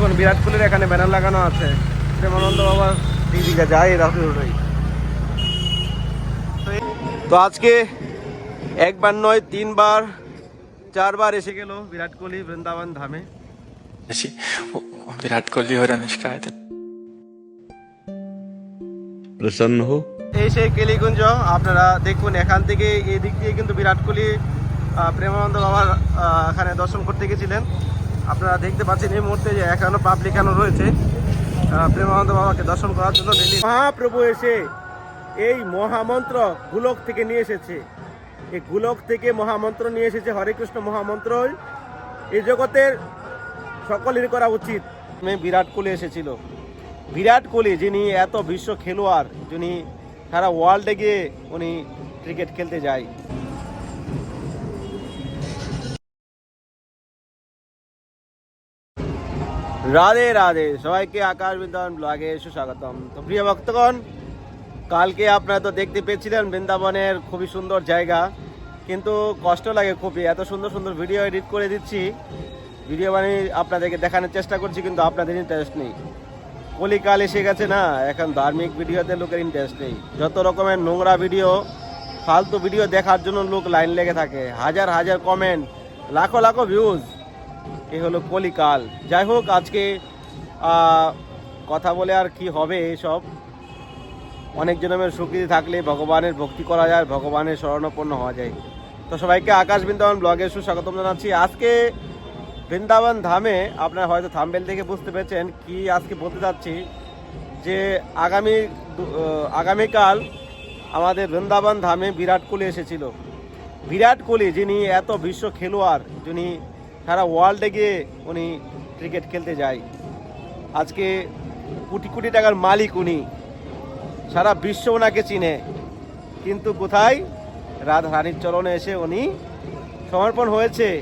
দেখুন বিরাট কোহলির এখানে ব্যানার লাগানো আছে প্রেমানন্দ বাবা দিদিকে যায় রাহুলই তো আজকে একবার নয় তিনবার চারবার এসে গেল বিরাট কোহলি বৃন্দাবন ধামে ऐसी वो- वो विराट कोहली और अनुष्का आए थे प्रसन्न हो এই সেই কেলিগুঞ্জ আপনারা দেখুন এখান থেকে এই দিক দিয়ে কিন্তু বিরাট কোহলি আহ, প্রেমানন্দ বাবার আহ, এখানে দর্শন করতে গেছিলেন আপনারা দেখতে পাচ্ছেন এই মুহূর্তে যে এখনও পাবলিক এখনও রয়েছে। প্রেমানন্দ বাবাকে দর্শন করার জন্য মহাপ্রভু এসে এই মহামন্ত্র গুলক থেকে নিয়ে এসেছে। এই গুলক থেকে মহামন্ত্র নিয়ে এসেছে হরে কৃষ্ণ মহামন্ত্র। এই জগতের সকলেরই করা উচিত। বিরাট কোহলি এসেছিল। বিরাট কোহলি যিনি এত বিশ্ব খেলোয়াড় যিনি সারা ওয়ার্ল্ডে গিয়ে উনি ক্রিকেট খেলতে যায়। রাধে রাধে। সবাইকে আকাশ বৃন্দাবন ব্লগে সুস্বাগতম। তো প্রিয় ভক্তগণ, কালকে আপনারা তো দেখতে পেয়েছিলেন বৃন্দাবনের খুবই সুন্দর জায়গা, কিন্তু কষ্ট লাগে খুবই। এত সুন্দর সুন্দর ভিডিও এডিট করে দিচ্ছি। ভিডিও বানিয়ে আপনাদেরকে দেখানোর চেষ্টা করছি, কিন্তু আপনাদের ইন্টারেস্ট নেই। কলিকাল এসে গেছে না, এখন ধার্মিক ভিডিওতে লোকের ইন্টারেস্ট নেই। যত রকমের নোংরা ভিডিও, ফালতু ভিডিও দেখার জন্য লোক লাইন লেগে থাকে। হাজার হাজার কমেন্ট লাখো লাখো ভিউজ এ হলো কলিকাল। যাই হোক, আজকে কথা বলে আর কি হবে এসব? অনেক জনমের স্বীকৃতি থাকলে ভগবানের ভক্তি করা যায়, ভগবানের শরণাপন্ন হওয়া যায়। তো সবাইকে আকাশ বৃন্দাবন ব্লগে সুস্বাগতম জানাচ্ছি। আজকে বৃন্দাবন ধামে আপনার হয়তো থামবেল দেখে বুঝতে পেরেছেন কি আজকে বলতে যাচ্ছি যে আগামী আগামীকাল আমাদের বৃন্দাবন ধামে বিরাট কোহলি এসেছিল। বিরাট কোহলি যিনি এত বিশ্ব খেলোয়াড়, যিনি সারা ওয়ার্ল্ডে গিয়ে উনি ক্রিকেট খেলতে যায়। আজকে কোটি কোটি টাকার মালিক উনি। সারা বিশ্ব ওনাকে চিনে। কিন্তু কোথায়? রাধারানীর চরণে এসে উনি সমর্পণ হয়েছে।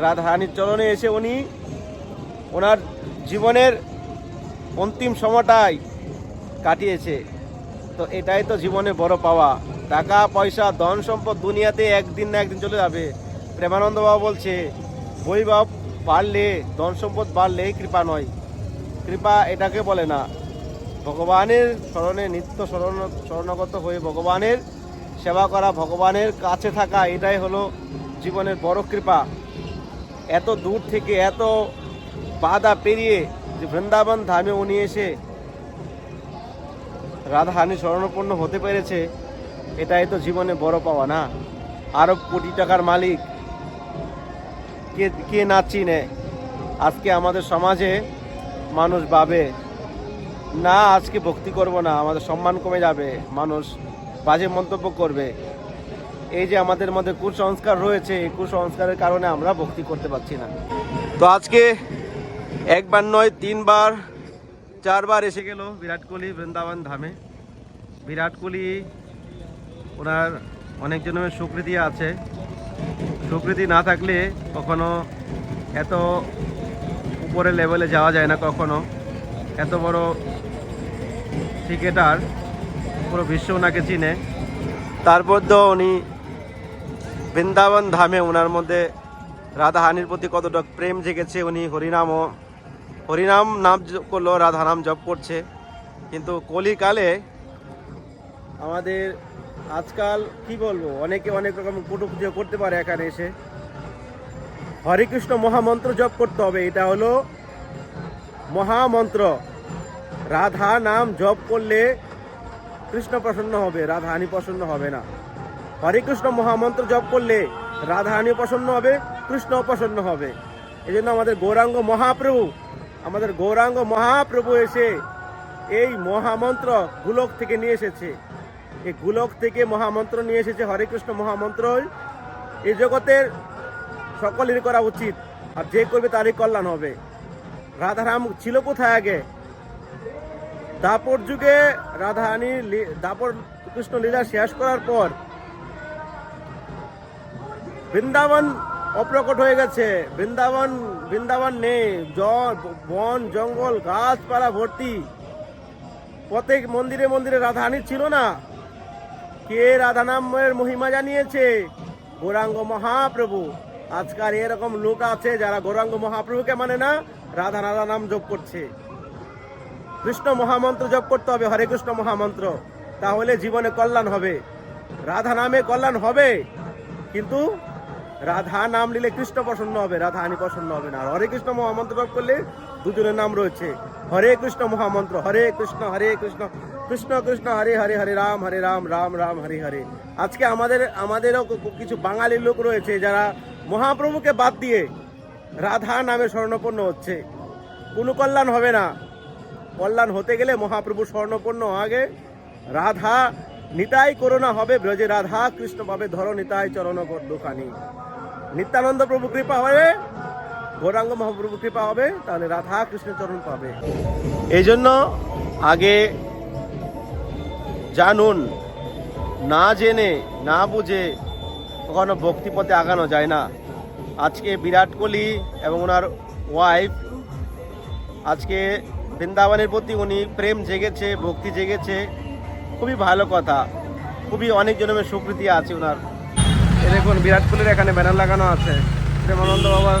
রাধারানীর চরণে এসে উনি ওনার জীবনের অন্তিম সময়টাই কাটিয়েছে। তো এটাই তো জীবনে বড় পাওয়া। টাকা, পয়সা ধন সম্পদ দুনিয়াতে একদিন না একদিন চলে যাবে। প্রেমানন্দ বাবা বলছে বৈভব বাড়লে ধন সম্পদ বাড়লে কৃপা নয়। কৃপা এটাকে বলে না। ভগবানের স্মরণে নিত্য স্মরণ, স্মরণগত হয়ে ভগবানের সেবা করা, ভগবানের কাছে থাকা, এটাই হলো জীবনের বড় কৃপা। এত দূর থেকে এত বাধা পেরিয়ে যে বৃন্দাবন ধামে উনি এসে রাধাহানি স্মরণপূর্ণ হতে পেরেছে, এটাই তো জীবনে বড় পাওয়া না। আরও কোটি টাকার মালিক কে কে না চিনে, আজকে আমাদের সমাজে মানুষ ভাবে, না, আজকে ভক্তি করব না, আমাদের সম্মান কমে যাবে, মানুষ বাজে মন্তব্য করবে। এই যে আমাদের মধ্যে কুসংস্কার রয়েছে, এই কুসংস্কারের কারণে আমরা ভক্তি করতে পারছি না। তো আজকে একবার নয়, তিনবার, চারবার এসে গেল বিরাট কোহলি বৃন্দাবন ধামে। বিরাট কোহলি ওনার অনেক জনের স্বীকৃতি আছে। স্বীকৃতি না থাকলে কখনো এত উপরে লেভেলে যাওয়া যায় না কখনো। এত বড় ক্রিকেটার পুরো বিশ্ব ওনাকে চিনে। তারপর তো উনি বৃন্দাবন ধামে ওনার মধ্যে রাধাহানির প্রতি কতটা প্রেম জেগেছে উনি, হরিনামও, হরিনাম নাম করল রাধা নাম জপ করছে। কিন্তু কলিকালে আমাদের আজকাল কি বলব, অনেকে অনেক রকম কুটুপুজো করতে পারে এখানে এসে। হরে কৃষ্ণ মহামন্ত্র জপ করতে হবে, এটা হলো মহামন্ত্র। রাধা নাম জপ করলে কৃষ্ণ প্রসন্ন হবে, রাধাহানি প্রসন্ন হবে না। হরে কৃষ্ণ মহামন্ত্র জপ করলে রাধাহানি প্রসন্ন হবে, কৃষ্ণ প্রসন্ন হবে। এই জন্য আমাদের গৌরাঙ্গ মহাপ্রভু, আমাদের গৌরাঙ্গ মহাপ্রভু এসে এই মহামন্ত্র গুলক থেকে নিয়ে এসেছে। এই গুলক থেকে মহামন্ত্র নিয়ে এসেছে হরে কৃষ্ণ মহামন্ত্র। এই জগতের সকলেরই করা উচিত, আর যে করবে তারই কল্যাণ হবে। রাধারাম ছিল কোথায় আগে? দাপর যুগে রাধারানী দাপর কৃষ্ণ লীলা শেষ করার পর বৃন্দাবন অপ্রকট হয়ে গেছে। বৃন্দাবন বৃন্দাবন নেই, জল, বন, জঙ্গল, গাছপালা ভর্তি। প্রত্যেক মন্দিরে মন্দিরে রাধারানী ছিল না। কে রাধা নামের মহিমা জানিয়েছে? গৌরাঙ্গ মহাপ্রভু। আজকাল এরকম লোক আছে যারা গৌরাঙ্গ মহাপ্রভুকে মানে না, রাধা রাধা নাম জপ করছে। কৃষ্ণ মহামন্ত্র জপ করতে হবে, হরে কৃষ্ণ মহামন্ত্র। তাহলে জীবনে কল্যাণ হবে। রাধা নামে কল্যাণ হবে। কিন্তু রাধা নাম নিলে কৃষ্ণ প্রসন্ন হবে, রাধা হানি প্রসন্ন হবে না। আর হরে কৃষ্ণ মহামন্ত্র জপ করলে দুজনের নাম রয়েছে। হরে কৃষ্ণ মহামন্ত্র, হরে কৃষ্ণ হরে কৃষ্ণ কৃষ্ণ কৃষ্ণ, হরে হরে হরে, রাম হরে, রাম রাম রাম, হরে হরে। আজকে আমাদের, আমাদেরও কিছু বাঙালি লোক রয়েছে যারা মহাপ্রভুকে বাদ দিয়ে রাধা নামে স্বর্ণপন্ন হচ্ছে। কোনো কল্যাণ হবে না। কল্যাণ হতে গেলে মহাপ্রভু স্বর্ণপন্ন আগে রাধা নিতাই করোনা হবে, ব্রজে রাধা কৃষ্ণ পাবে, ধরো নিতাই চরণ দোকানি নিত্যানন্দ প্রভু কৃপা হবে গৌরাঙ্গ মহাপ্রভু কৃপা হবে তাহলে রাধা কৃষ্ণ চরণ পাবে। এই জন্য আগে জানুন না জেনে না বুঝে কখনো ভক্তিপথে আগানো যায় না। আজকে বিরাট কোহলি এবং ওনার ওয়াইফ আজকে বৃন্দাবনের প্রতি উনি প্রেম জেগেছে ভক্তি জেগেছে খুবই ভালো কথা। খুবই অনেক জনমের স্বীকৃতি আছে ওনার। দেখুন বিরাট কোহলির এখানে ব্যানার লাগানো আছে। প্রেমানন্দ বাবার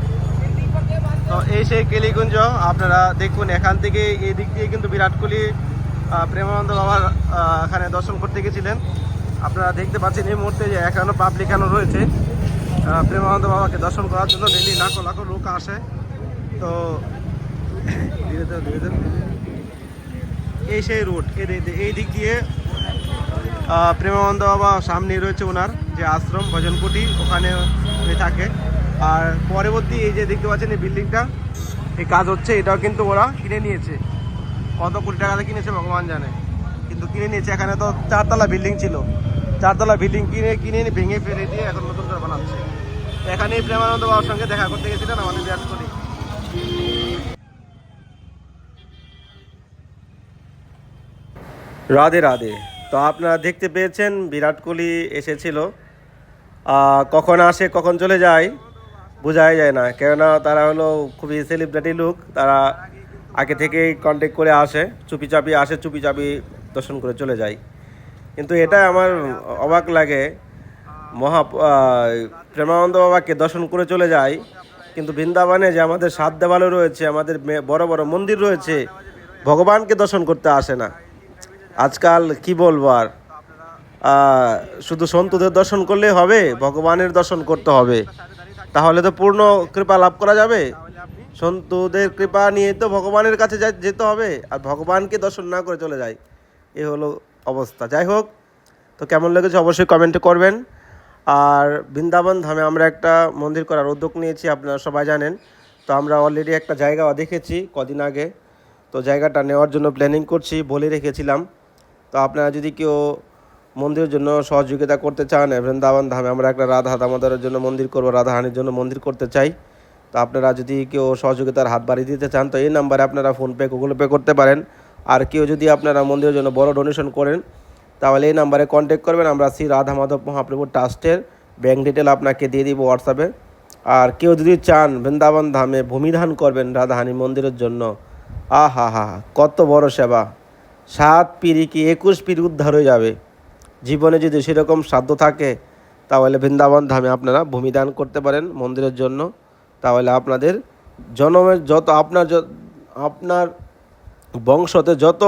তো এই সেই কেলিগুঞ্জ, আপনারা দেখুন, এখান থেকে এই দিক দিয়ে কিন্তু বিরাট কোহলি প্রেমানন্দ বাবার এখানে দর্শন করতে গেছিলেন। আপনারা দেখতে পাচ্ছেন এই মুহূর্তে যে এখনও পাবলিক এখনও রয়েছে। প্রেমানন্দ বাবাকে দর্শন করার জন্য ডেলি লাখো লাখো লোক আসে। তো। এই সেই রুট এই দিক- দিয়ে প্রেমানন্দ বাবা সামনে রয়েছে ওনার যে আশ্রম ভজনকুটি ওখানে থাকে। আর পরবর্তী এই যে দেখতে পাচ্ছেন এই বিল্ডিংটা, এই কাজ হচ্ছে, এটাও কিন্তু ওরা কিনে নিয়েছে। কত কোটি টাকাতে কিনেছে ভগবান জানে। কিন্তু কিনে নিয়েছে, এখানে তো চারতলা বিল্ডিং ছিল। চারতলা বিল্ডিং কিনে কিনে ভেঙে ফেলে দিয়ে এখন নতুন করে বানাচ্ছে। এখানে প্রেমানন্দ বাবার সঙ্গে দেখা করতে গেছিলেন আমাদের বিরাট কোহলি রাধে রাধে। তো আপনারা দেখতে পেয়েছেন, বিরাট কোহলি এসেছিল। কখন আসে, কখন চলে যায়? বোঝাই যায় না। কেননা তারা হলো খুবই সেলিব্রিটি লোক, তারা আগে থেকেই কন্ট্যাক্ট করে আসে চুপি চাপি আসে চুপি চাপি দর্শন করে চলে যায়। কিন্তু এটা আমার অবাক লাগে, মহা প্রেমানন্দ বাবাকে দর্শন করে চলে যায়, কিন্তু বৃন্দাবনে যে আমাদের সাত দেওয়ালও রয়েছে, আমাদের বড় বড় মন্দির রয়েছে, ভগবানকে দর্শন করতে আসে না। আজকাল কি বলব আর? শুধু সন্তুদের দর্শন করলেই হবে, ভগবানের দর্শন করতে হবে। তাহলে তো পূর্ণ কৃপা লাভ করা যাবে। সন্তুদের কৃপা নিয়ে তো ভগবানের কাছে যেতে হবে আর ভগবানকে দর্শন না করে চলে যায়। এ হলো অবস্থা। যাই হোক তো কেমন লেগেছে অবশ্যই কমেন্টে করবেন। আর বৃন্দাবন ধামে আমরা একটা মন্দির করার উদ্যোগ নিয়েছি আপনারা সবাই জানেন। তো আমরা অলরেডি একটা জায়গা দেখেছি কদিন আগে। তো জায়গাটা নেওয়ার জন্য প্ল্যানিং করছি বলে রেখেছিলাম। তো আপনারা যদি কেউ মন্দিরের জন্য সহযোগিতা করতে চান বৃন্দাবন ধামে। আমরা একটা রাধা দামোদরের জন্য মন্দির করব, রাধাহানির জন্য মন্দির করতে চাই। তো আপনারা যদি কেউ সহযোগিতার হাত বাড়িয়ে দিতে চান, তো এই নাম্বারে আপনারা ফোনপে গুগল পে করতে পারেন। আর কেউ যদি আপনারা মন্দিরের জন্য বড় ডোনেশন করেন, তাহলে এই নাম্বারে কন্ট্যাক্ট করবেন। আমরা শ্রী রাধা মাধব মহাপ্রভু ট্রাস্টের ব্যাঙ্ক ডিটেল আপনাকে দিয়ে দিব হোয়াটসঅ্যাপে আর কেউ যদি চান বৃন্দাবন ধামে ভূমিদান করবেন রাধাহানি মন্দিরের জন্য আহা হা হা কত বড় সেবা। সাত পিড়ি কি একুশ পিড়ি উদ্ধার হয়ে যাবে। জীবনে যদি সেরকম সাধ্য থাকে, তাহলে বৃন্দাবন ধামে আপনারা ভূমিদান করতে পারেন মন্দিরের জন্য। তাহলে আপনাদের জন্মের যত আপনার আপনার বংশতে যত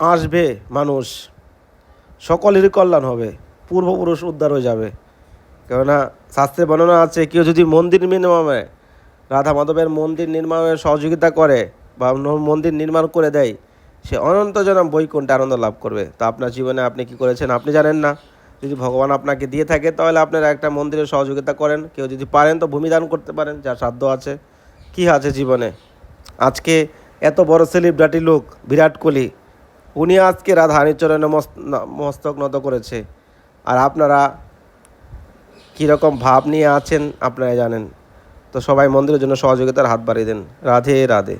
আসবে মানুষ, সকলেরই কল্যাণ হবে, পূর্বপুরুষ উদ্ধার হয়ে যাবে। কেননা শাস্ত্রে বর্ণনা আছে, কেউ যদি মন্দির নির্মাণে রাধা মাধবের মন্দির নির্মাণে সহযোগিতা করে বা মন্দির নির্মাণ করে দেয় সে অনন্ত জনম বৈকুণ্ঠে আনন্দ লাভ করবে? তো আপনার জীবনে আপনি কি করেছেন? আপনি জানেন না। যদি ভগবান আপনাকে দিয়ে থাকে, তাহলে আপনারা একটা মন্দিরে সহযোগিতা করেন। কেউ যদি পারেন, তো ভূমিদান করতে পারেন, যার সাধ্য আছে। কি আছে জীবনে? আজকে এত বড় সেলিব্রিটি লোক, বিরাট কোহলি, উনি আজকে রাধা হানিচরণে মস্তক নত করেছে। আর আপনারা কীরকম ভাব নিয়ে আছেন আপনারা জানেন। তো সবাই মন্দিরের জন্য সহযোগিতার হাত বাড়িয়ে দেন। রাধে রাধে।